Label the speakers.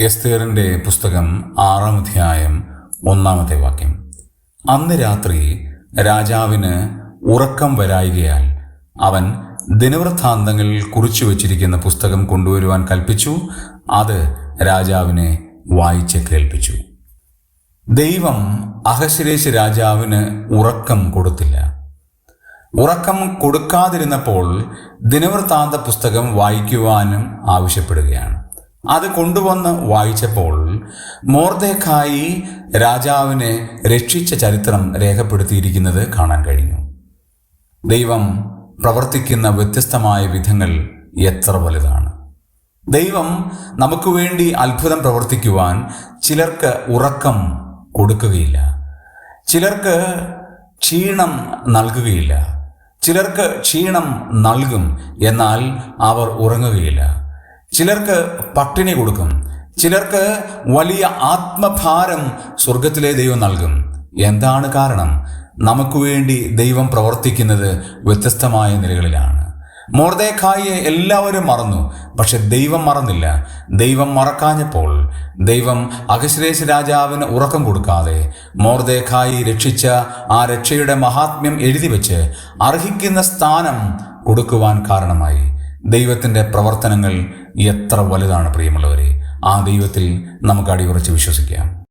Speaker 1: എസ്തേറിന്റെ പുസ്തകം ആറാം അധ്യായം ഒന്നാമത്തെ വാക്യം. അന്ന് രാത്രി രാജാവിന് ഉറക്കം വരായികയാൽ അവൻ ദിനവൃത്താന്തങ്ങളിൽ കുറിച്ചു വച്ചിരിക്കുന്ന പുസ്തകം കൊണ്ടുവരുവാൻ കൽപ്പിച്ചു അത് രാജാവിനെ വായിച്ച് കേൾപ്പിച്ചു. ദൈവം അഹശ്രേഷ് രാജാവിന് ഉറക്കം കൊടുത്തില്ല. ഉറക്കം കൊടുക്കാതിരുന്നപ്പോൾ ദിനവൃത്താന്ത പുസ്തകം വായിക്കുവാനും ആവശ്യപ്പെടുകയാണ്. അത് കൊണ്ടുവന്ന് വായിച്ചപ്പോൾ മോർദേഖായി രാജാവിനെ രക്ഷിച്ച ചരിത്രം രേഖപ്പെടുത്തിയിരിക്കുന്നത് കാണാൻ കഴിഞ്ഞു. ദൈവം പ്രവർത്തിക്കുന്ന വ്യത്യസ്തമായ വിധങ്ങൾ എത്ര വലുതാണ്. ദൈവം നമുക്ക് വേണ്ടി അത്ഭുതം പ്രവർത്തിക്കുവാൻ ചിലർക്ക് ഉറക്കം കൊടുക്കുകയില്ല. ചിലർക്ക് ക്ഷീണം നൽകുകയില്ല. ചിലർക്ക് ക്ഷീണം നൽകും എന്നാൽ അവർ ഉറങ്ങുകയില്ല. ചിലർക്ക് പട്ടിണി കൊടുക്കും. ചിലർക്ക് വലിയ ആത്മഭാരം സ്വർഗത്തിലെ ദൈവം നൽകും. എന്താണ് കാരണം? നമുക്ക് വേണ്ടി ദൈവം പ്രവർത്തിക്കുന്നത് വ്യത്യസ്തമായ നിലകളിലാണ്. മോർദേഖായിയെ എല്ലാവരും മറന്നു പക്ഷെ ദൈവം മറന്നില്ല. ദൈവം മറക്കാഞ്ഞപ്പോൾ ദൈവം അഖശ്രേഷ് രാജാവിന് ഉറക്കം കൊടുക്കാതെ മോർദേഖായി രക്ഷിച്ച ആ രക്ഷയുടെ മഹാത്മ്യം എഴുതി വെച്ച് അർഹിക്കുന്ന സ്ഥാനം കൊടുക്കുവാൻ കാരണമായി. ദൈവത്തിന്റെ പ്രവർത്തനങ്ങൾ എത്ര വലുതാണ് പ്രിയമുള്ളവരെ. ആ ദൈവത്തിൽ നമുക്ക് അടിയുറച്ച് വിശ്വസിക്കാം.